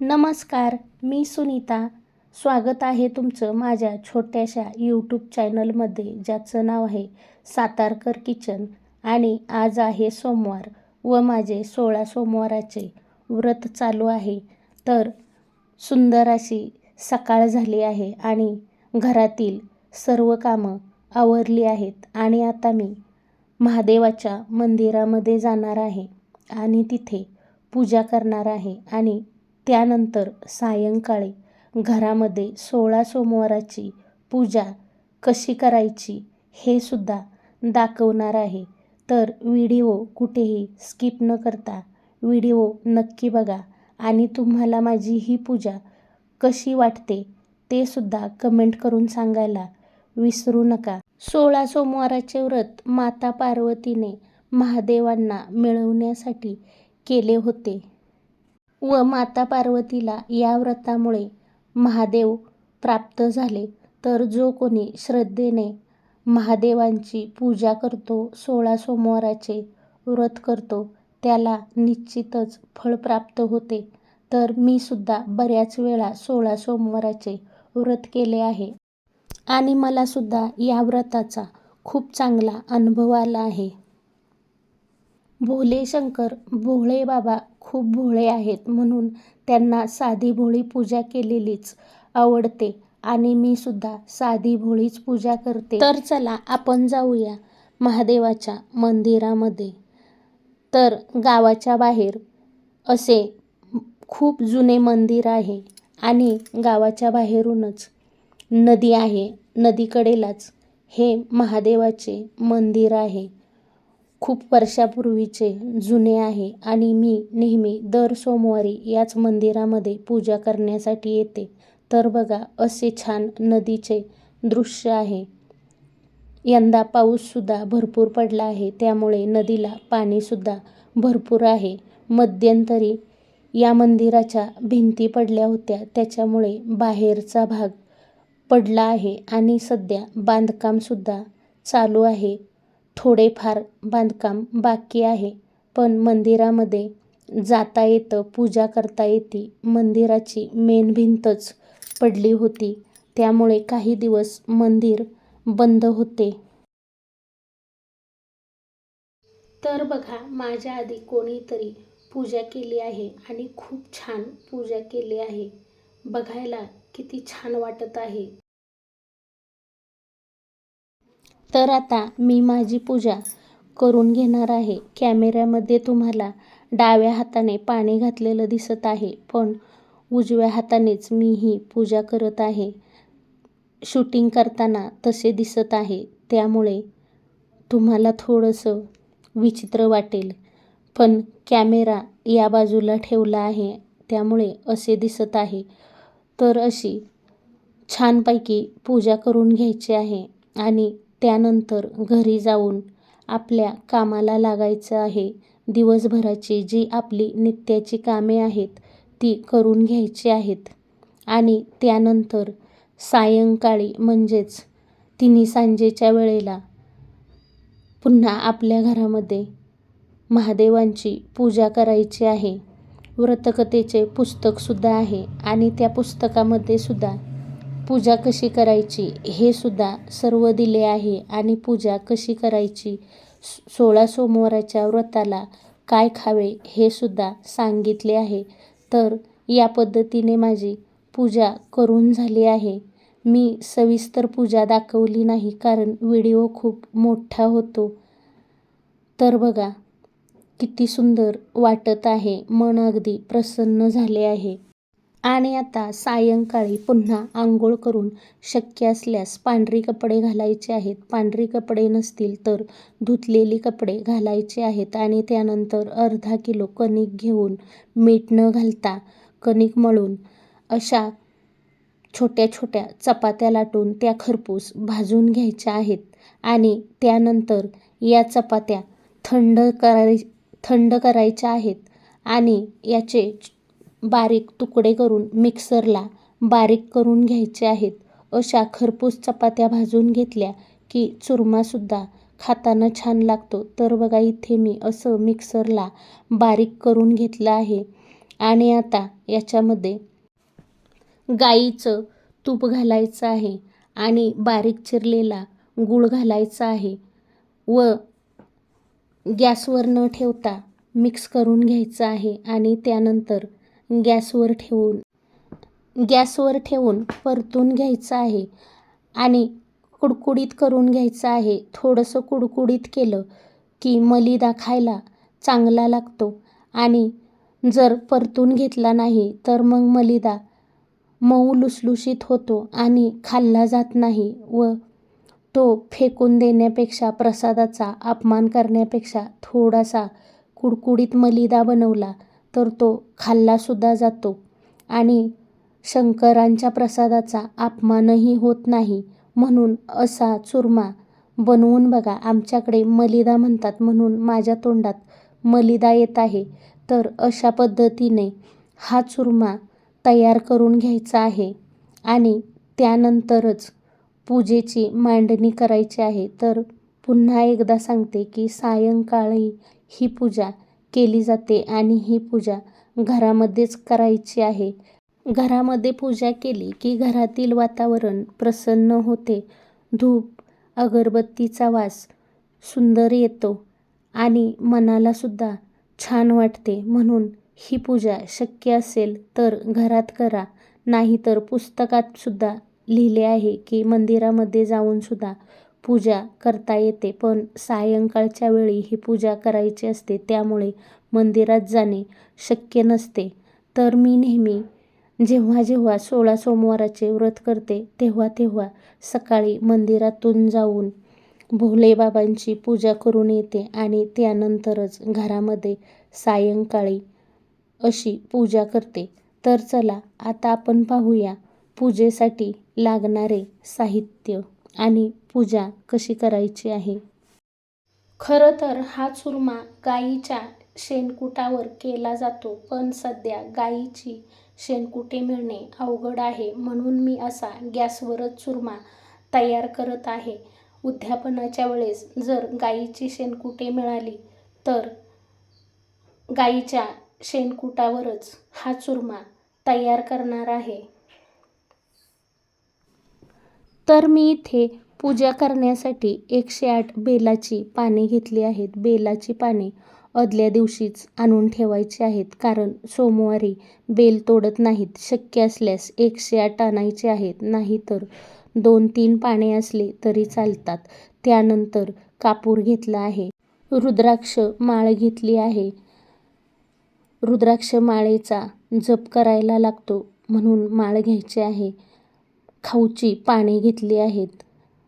नमस्कार मी सुनीता. स्वागत आहे तुमचं माझ्या छोट्याशा यूट्यूब चॅनलमध्ये ज्याचं नाव आहे सातारकर किचन. आणि आज आहे सोमवार व माझे सोळा सोमवाराचे व्रत चालू आहे. तर सुंदर अशी सकाळ झाली आहे आणि घरातील सर्व कामं आवरली आहेत. आणि आता मी महादेवाच्या मंदिरामध्ये जाणार आहे आणि तिथे पूजा करणार आहे. आणि त्यानंतर सायंकाळी घरामध्ये सोळा सोमवाराची पूजा कशी करायची हे सुद्धा दाखवणार आहे. तर व्हिडिओ कुठेही स्किप न करता व्हिडिओ नक्की बघा आणि तुम्हाला माझी ही पूजा कशी वाटते ते सुद्धा कमेंट करून सांगायला विसरू नका. सोळा सोमवाराचे व्रत माता पार्वतीने महादेवांना मिळवण्यासाठी केले होते. व माता पार्वतीला या व्रतामुळे महादेव प्राप्त झाले. तर जो कोणी श्रद्धेने महादेवांची पूजा करतो सोळा सोमवाराचे व्रत करतो त्याला निश्चितच फळ प्राप्त होते. तर मी सुद्धा बऱ्याच वेळा सोळा सोमवाराचे व्रत केले आहे. आणि मला सुद्धा या व्रताचा खूप चांगला अनुभव आला आहे. भोले शंकर भोळे बाबा खूप भोळे आहेत म्हणून त्यांना साधी भोळी पूजा केलेलीच आवडते आणि मी सुद्धा साधी भोळीच पूजा करते. तर चला आपण जाऊया महादेवाच्या मंदिरामध्ये. तर गावाच्या बाहेर असे खूप जुने मंदिर आहे आणि गावाच्या बाहेरूनच नदी आहे. नदीकडेलाच हे महादेवाचे मंदिर आहे. खूप वर्षापूर्वीचे जुने आहे आणि मी नेहमी दर सोमवारी याच मंदिरामध्ये पूजा करण्यासाठी येते. तर बघा असे छान नदीचे दृश्य आहे. यंदा पाऊससुद्धा भरपूर पडला आहे. त्यामुळे नदीला पाणीसुद्धा भरपूर आहे. मध्यंतरी या मंदिराच्या भिंती पडल्या होत्या. त्याच्यामुळे बाहेरचा भाग पडला आहे आणि सध्या बांधकामसुद्धा चालू आहे. थोडेफार बांधकाम बाकी आहे. पण मंदिरामध्ये जाता येतं पूजा करता येते मंदिराची मेन भिंतच पडली होती. त्यामुळे काही दिवस मंदिर बंद होते. तर बघा माझ्या आधी कोणीतरी पूजा केली आहे आणि खूप छान पूजा केली आहे. बघायला किती छान वाटत आहे. तर आता मी माझी पूजा करून घेणार आहे. कॅमेऱ्यामध्ये तुम्हाला डाव्या हाताने पाणी घातलेलं दिसत आहे पण उजव्या हातानेच मी ही पूजा करत आहे. शूटिंग करताना तसे दिसत आहे त्यामुळे तुम्हाला थोडंसं विचित्र वाटेल. पण कॅमेरा या बाजूला ठेवला आहे त्यामुळे असे दिसत आहे. तर अशी छानपैकी पूजा करून घ्यायची आहे आणि त्यानंतर घरी जाऊन आपल्या कामाला लागायचं आहे. दिवसभराची जी आपली नित्याची कामे आहेत ती करून घ्यायची आहेत. आणि त्यानंतर सायंकाळी म्हणजेच तिन्ही सांजेच्या वेळेला पुन्हा आपल्या घरामध्ये महादेवांची पूजा करायची आहे. व्रतकथेचे पुस्तकसुद्धा आहे आणि त्या पुस्तकामध्ये सुद्धा पूजा कशी करायची हे सुद्धा सर्व दिले आहे. आणि पूजा कशी करायची? सोळा सोमवाराच्या व्रताला काय खावे हे सुद्धा सांगितले आहे. तर या पद्धतीने माझी पूजा करून झाली आहे. मी सविस्तर पूजा दाखवली नाही कारण व्हिडिओ खूप मोठा होतो. तर बघा किती सुंदर वाटत आहे. मन अगदी प्रसन्न झाले आहे. आणि आता सायंकाळी पुन्हा आंघोळ करून शक्य असल्यास पांढरी कपडे घालायचे आहेत. पांढरी कपडे नसतील तर धुतलेली कपडे घालायचे आहेत आणि त्यानंतर अर्धा किलो कणिक घेऊन मीठ न घालता कणिक मळून अशा छोट्या छोट्या चपात्या लाटून त्या खरपूस भाजून घ्यायच्या आहेत आणि त्यानंतर या चपात्या थंड कराय थंड करायच्या आहेत आणि याचे बारीक तुकडे करून मिक्सरला बारीक करून घ्यायचे आहेत. अशा खरपूस चपात्या भाजून घेतल्या की चुरमासुद्धा खाताना छान लागतो. तर बघा इथे मी असं मिक्सरला बारीक करून घेतलं आहे. आणि आता याच्यामध्ये गाईचं तूप घालायचं आहे आणि बारीक चिरलेला गूळ घालायचा आहे व गॅसवर न ठेवता मिक्स करून घ्यायचं आहे. आणि त्यानंतर गॅसवर ठेवून गॅसवर ठेवून परतून घ्यायचं आहे आणि कुडकुडीत करून घ्यायचं आहे. थोडंसं कुडकुडीत केलं की मलिदा खायला चांगला लागतो आणि जर परतून घेतला नाही तर मग मलिदा मऊ लुसलुशीत होतो आणि खाल्ला जात नाही व तो फेकून देण्यापेक्षा प्रसादाचा अपमान करण्यापेक्षा थोडासा कुडकुडीत मलिदा बनवला तर तो खाल्लासुद्धा जातो. आणि शंकरांच्या प्रसादाचा अपमानही होत नाही म्हणून असा चुरमा बनवून बघा आमच्याकडे मलिदा म्हणतात म्हणून माझ्या तोंडात मलिदा येत आहे. तर अशा पद्धतीने हा चुरमा तयार करून घ्यायचा आहे आणि त्यानंतरच पूजेची मांडणी करायची आहे. तर पुन्हा एकदा सांगते की सायंकाळी ही पूजा केली जाते आणि ही पूजा घरामध्येच करायची आहे. घरामध्ये पूजा केली की घरातील वातावरण प्रसन्न होते. धूप अगरबत्तीचा वास सुंदर येतो आणि मनालासुद्धा छान वाटते. म्हणून ही पूजा शक्य असेल तर घरात करा. नाहीतर पुस्तकातसुद्धा लिहिले आहे की मंदिरामध्ये जाऊनसुद्धा पूजा करता येते पण सायंकाळच्या वेळी ही पूजा करायची असते त्यामुळे मंदिरात जाणे शक्य नसते. तर मी नेहमी जेव्हा जेव्हा सोळा सोमवाराचे व्रत करते तेव्हा तेव्हा सकाळी मंदिरातून जाऊन भोलेबाबांची पूजा करून येते आणि त्यानंतरच घरामध्ये सायंकाळी अशी पूजा करते. तर चला आता आपण पाहूया पूजेसाठी लागणारे साहित्य. आणि पूजा कशी करायची आहे? खरं तर हा चुरमा गाईच्या शेणकुटावर केला जातो पण सध्या गाईची शेणकुटे मिळणे अवघड आहे म्हणून मी असा गॅसवरच चुरमा तयार करत आहे. उद्यापनाच्या वेळेस जर गाईची शेणकुटे मिळाली तर गाईच्या शेणकुटावरच हा चुरमा तयार करणार आहे. तर मी इथे पूजा करण्यासाठी एकशे आठ बेलाची पाने घेतली आहेत. बेलाची पाने आदल्या दिवशीच आणून ठेवायची आहेत. कारण सोमवारी बेल तोडत नाहीत. शक्य असल्यास एकशे आठ आणायचे आहेत. नाहीतर दोन तीन पाने असले तरी चालतात. त्यानंतर कापूर घेतला आहे. रुद्राक्ष माळ घेतली आहे. रुद्राक्ष माळेचा जप करायला लागतो म्हणून माळ घ्यायची आहे. खाऊची पाने घेतली आहेत.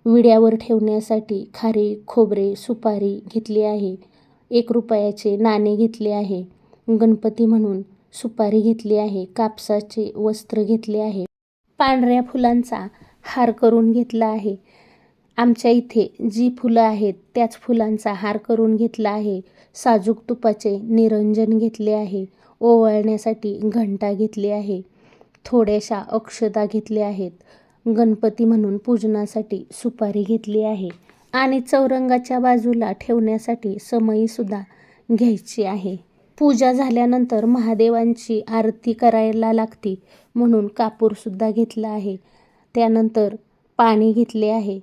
विड्यावर ठेवण्यासाठी खारी खोबरे सुपारी घेतली आहे. एक रुपयाचे नाणे घेतले आहे. गणपती म्हणून सुपारी घेतली आहे. कापसाचे वस्त्र घेतले आहे. पांढऱ्या फुलांचा हार करून घेतला आहे. आमच्या इथे जी फुलं आहेत त्याच फुलांचा हार करून घेतला आहे. साजूक तुपाचे निरंजन घेतले आहे. ओवाळण्यासाठी घंटा घेतली आहे. थोड्याशा अक्षता घेतल्या आहेत. गणपती म्हणून पूजनासाठी सुपारी घेतली आहे आणि चौरंगाच्या बाजूला ठेवण्यासाठी समईसुद्धा घ्यायची आहे. पूजा झाल्यानंतर महादेवांची आरती करायला लागती म्हणून कापूरसुद्धा घेतला आहे. त्यानंतर पाणी घेतले आहे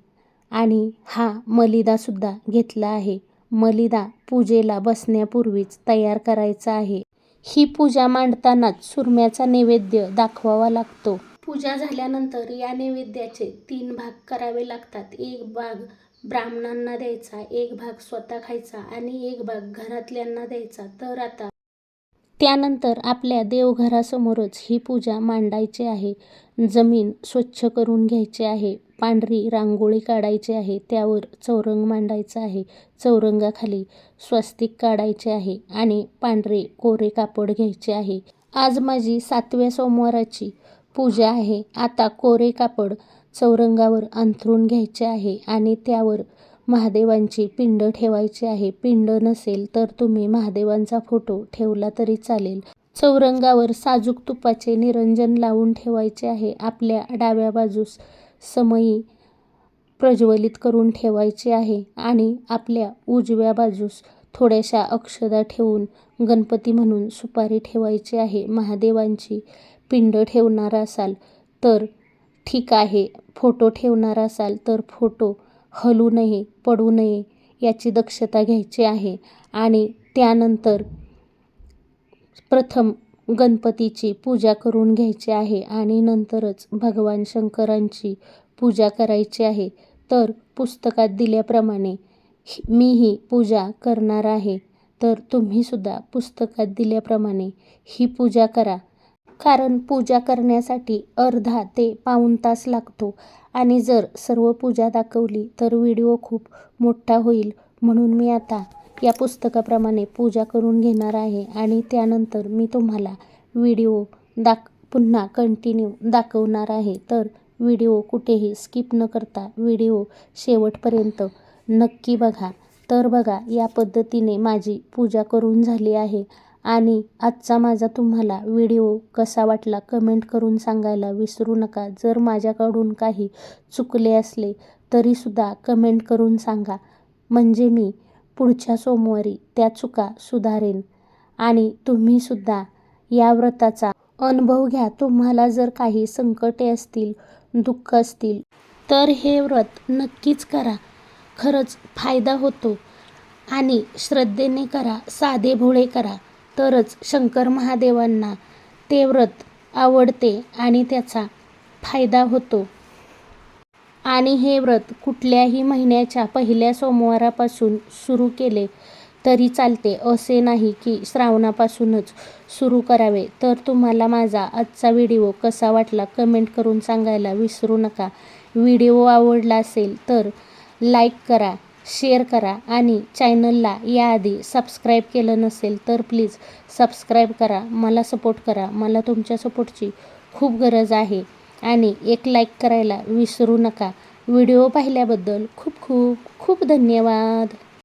आणि हा मलिदासुद्धा घेतला आहे. मलिदा पूजेला बसण्यापूर्वीच तयार करायचा आहे. ही पूजा मांडतानाच सुरम्याचा नैवेद्य दाखवावा लागतो. पूजा झाल्यानंतर या नैवेद्याचे तीन भाग करावे लागतात. एक भाग ब्राह्मणांना द्यायचा एक भाग स्वतः खायचा आणि एक भाग घरातल्यांना द्यायचा. तर आता त्यानंतर आपल्या देवघरासमोरच ही पूजा मांडायची आहे. जमीन स्वच्छ करून घ्यायची आहे. पांढरी रांगोळी काढायची आहे. त्यावर चौरंग मांडायचा आहे. चौरंगाखाली स्वस्तिक काढायचे आहे आणि पांढरे कोरे कापड घ्यायचे आहे. आज माझी सातव्या सोमवाराची पूजा आहे. आता कोरे कापड चौरंगावर अंथरून घ्यायचे आहे आणि त्यावर महादेवांची पिंड ठेवायची आहे. पिंड नसेल तर तुम्ही महादेवांचा फोटो ठेवला तरी चालेल. चौरंगावर साजूक तुपाचे निरंजन लावून ठेवायचे आहे. आपल्या डाव्या बाजूस समयी प्रज्वलित करून ठेवायचे आहे आणि आपल्या उजव्या बाजूस थोड्याशा अक्षदा ठेवून गणपती म्हणून सुपारी ठेवायची आहे. महादेवांची पिंड ठेवणार असाल तर ठीक आहे. फोटो ठेवणार असाल तर फोटो हलू नये पडू नये याची दक्षता घ्यायची आहे. आणि त्यानंतर प्रथम गणपतीची पूजा करून घ्यायची आहे आणि नंतरच भगवान शंकरांची पूजा करायची आहे. तर पुस्तकात दिल्याप्रमाणे मी ही पूजा करणार आहे. तर तुम्हीसुद्धा पुस्तकात दिल्याप्रमाणे ही पूजा करा. कारण पूजा करण्यासाठी अर्धा ते पाऊण तास लागतो. आणि जर सर्व पूजा दाखवली तर व्हिडिओ खूप मोठा होईल. म्हणून मी आता या पुस्तकाप्रमाणे पूजा करून घेणार आहे आणि त्यानंतर मी तुम्हाला व्हिडिओ दाख पुन्हा कंटिन्यू दाखवणार आहे. तर व्हिडिओ कुठेही स्किप न करता व्हिडिओ शेवटपर्यंत नक्की बघा. तर बघा या पद्धतीने माझी पूजा करून झाली आहे. आणि आजचा माझा तुम्हाला व्हिडिओ कसा वाटला कमेंट करून सांगायला विसरू नका. जर माझ्याकडून काही चुकले असले तरीसुद्धा कमेंट करून सांगा. म्हणजे मी पुढच्या सोमवारी त्या चुका सुधारेन. आणि तुम्हीसुद्धा या व्रताचा अनुभव घ्या. तुम्हाला जर काही संकटे असतील दुःख असतील तर हे व्रत नक्कीच करा. खरंच फायदा होतो. आणि श्रद्धेने करा साधे भोळे करा. तरच शंकर महादेवांना ते व्रत आवडते आणि त्याचा फायदा होतो. आणि हे व्रत कुठल्याही महिन्याच्या पहिल्या सोमवारापासून सुरू केले तरी चालते असे नाही की श्रावणापासूनच सुरू करावे. तर तुम्हाला माझा आजचा व्हिडिओ कसा वाटला कमेंट करून सांगायला विसरू नका. व्हिडिओ आवडला असेल तर लाईक करा. शेअर करा आणि चॅनलला याआधी सबस्क्राईब केलं नसेल तर प्लीज सबस्क्राईब करा मला सपोर्ट करा मला तुमच्या सपोर्टची खूप गरज आहे. आणि एक लाईक करायला विसरू नका. व्हिडिओ पाहिल्याबद्दल खूप खूप खूप धन्यवाद.